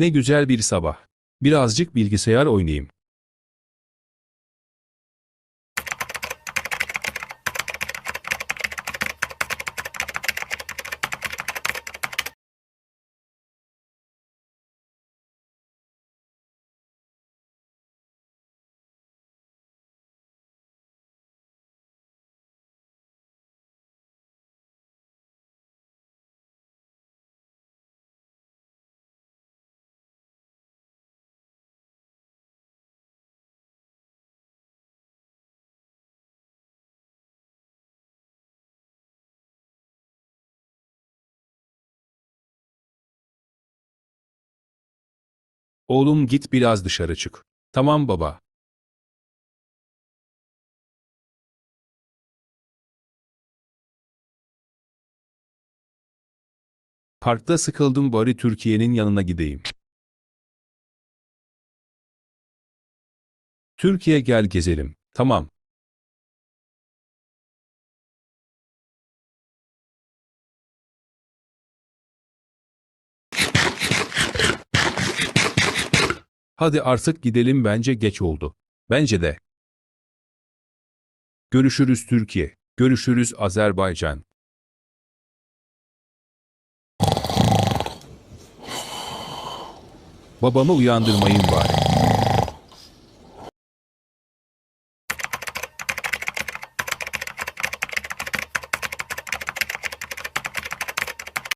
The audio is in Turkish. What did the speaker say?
Ne güzel bir sabah. Birazcık bilgisayar oynayayım. Oğlum git biraz dışarı çık. Tamam baba. Parkta sıkıldım bari Türkiye'nin yanına gideyim. Türkiye gel gezelim. Tamam. Hadi artık gidelim bence geç oldu. Bence de. Görüşürüz Türkiye. Görüşürüz Azerbaycan. Babamı uyandırmayın bari.